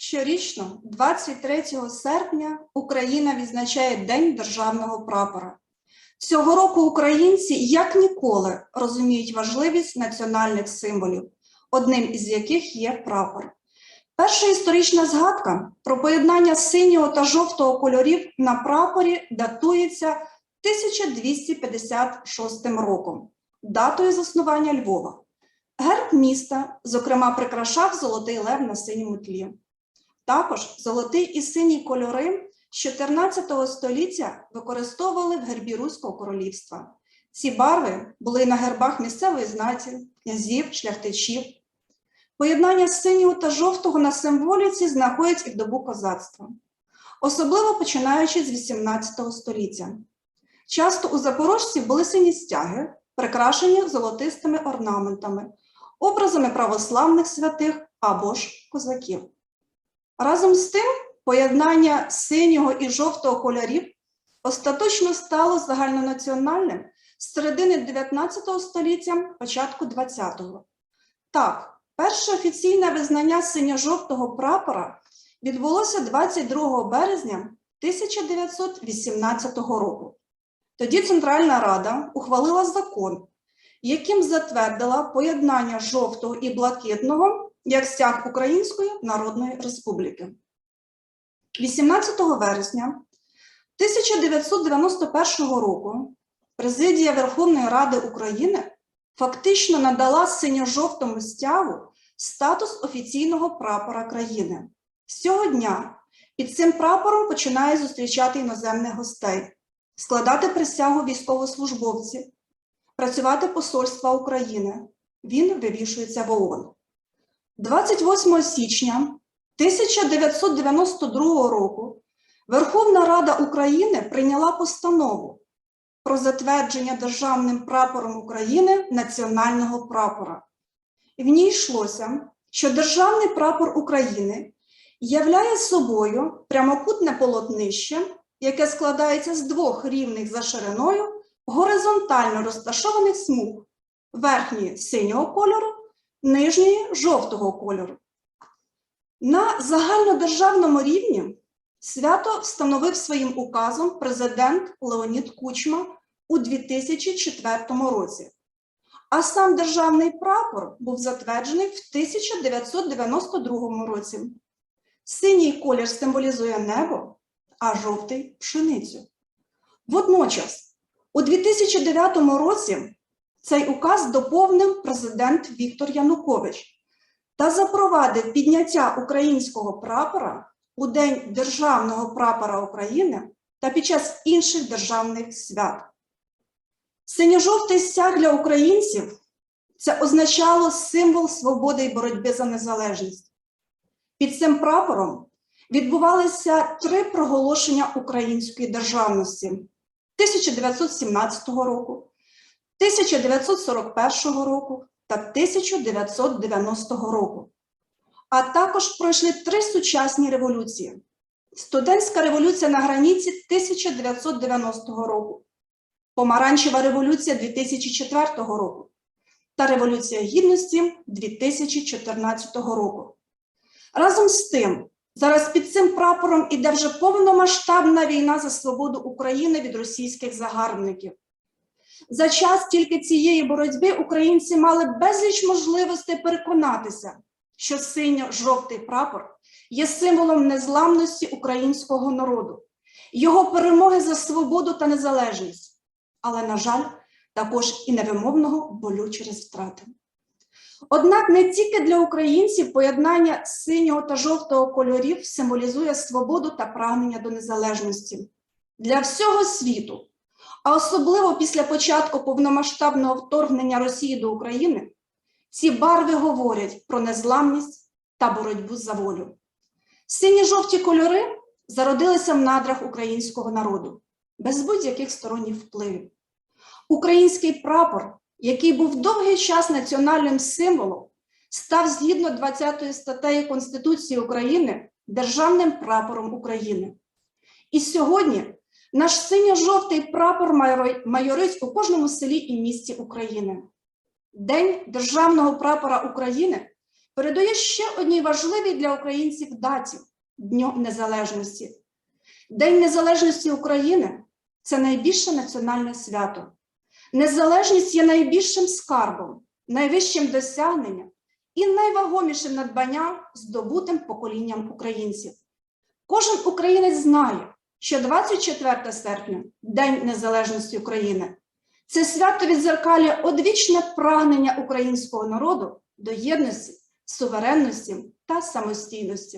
Щорічно, 23 серпня, Україна відзначає День державного прапора. Цього року українці як ніколи розуміють важливість національних символів, одним із яких є прапор. Перша історична згадка про поєднання синього та жовтого кольорів на прапорі датується 1256 роком, датою заснування Львова. Герб міста, зокрема, прикрашав золотий лев на синьому тлі. Також золотий і синій кольори з 14 століття використовували в гербі Руського королівства. Ці барви були на гербах місцевої знаті, князів, шляхтичів. Поєднання синього та жовтого на символіці знаходять і в добу козацтва, особливо починаючи з 18 століття. Часто у запорожців були сині стяги, прикрашені золотистими орнаментами, образами православних святих або ж козаків. Разом з тим, поєднання синього і жовтого кольорів остаточно стало загальнонаціональним з середини 19 століття, початку 20-го. Так, перше офіційне визнання синьо-жовтого прапора відбулося 22 березня 1918 року. Тоді Центральна Рада ухвалила закон, яким затвердила поєднання жовтого і блакитного як стяг Української Народної Республіки. 18 вересня 1991 року Президія Верховної Ради України фактично надала синьо-жовтому стягу статус офіційного прапора країни. З цього дня під цим прапором починає зустрічати іноземних гостей, складати присягу військовослужбовці, працювати посольства України. Він вивішується в ООН. 28 січня 1992 року Верховна Рада України прийняла постанову про затвердження державним прапором України національного прапора. В ній йшлося, що державний прапор України являє собою прямокутне полотнище, яке складається з двох рівних за шириною горизонтально розташованих смуг верхньої синього кольору нижньої жовтого кольору. На загальнодержавному рівні свято встановив своїм указом президент Леонід Кучма у 2004 році. А сам державний прапор був затверджений в 1992 році. Синій колір символізує небо, а жовтий пшеницю. Водночас, у 2009 році цей указ доповнив президент Віктор Янукович та запровадив підняття українського прапора у День Державного прапора України та під час інших державних свят. Синьо-жовтий стяг для українців це означало символ свободи і боротьби за незалежність. Під цим прапором відбувалися три проголошення української державності 1917 року, 1941 року та 1990 року. А також пройшли три сучасні революції: Студентська революція на границі 1990 року, Помаранчева революція 2004 року та Революція Гідності 2014 року. Разом з тим, зараз під цим прапором іде вже повномасштабна війна за свободу України від російських загарбників. За час тільки цієї боротьби українці мали безліч можливостей переконатися, що синьо-жовтий прапор є символом незламності українського народу, його перемоги за свободу та незалежність, але, на жаль, також і невимовного болю через втрати. Однак не тільки для українців поєднання синього та жовтого кольорів символізує свободу та прагнення до незалежності. Для всього світу, а особливо після початку повномасштабного вторгнення Росії до України, ці барви говорять про незламність та боротьбу за волю. Сині жовті кольори зародилися в надрах українського народу без будь-яких сторонніх впливів. Український прапор, який був довгий час національним символом, став згідно 20 статтею Конституції України державним прапором України. І сьогодні наш синьо-жовтий прапор майорить у кожному селі і місті України. День державного прапора України передає ще одній важливій для українців даті Дню Незалежності. День Незалежності України це найбільше національне свято. Незалежність є найбільшим скарбом, найвищим досягненням і найвагомішим надбанням, здобутим поколінням українців. Кожен українець знає, що 24 серпня, День Незалежності України, це свято відзеркалює одвічне прагнення українського народу до єдності, суверенності та самостійності.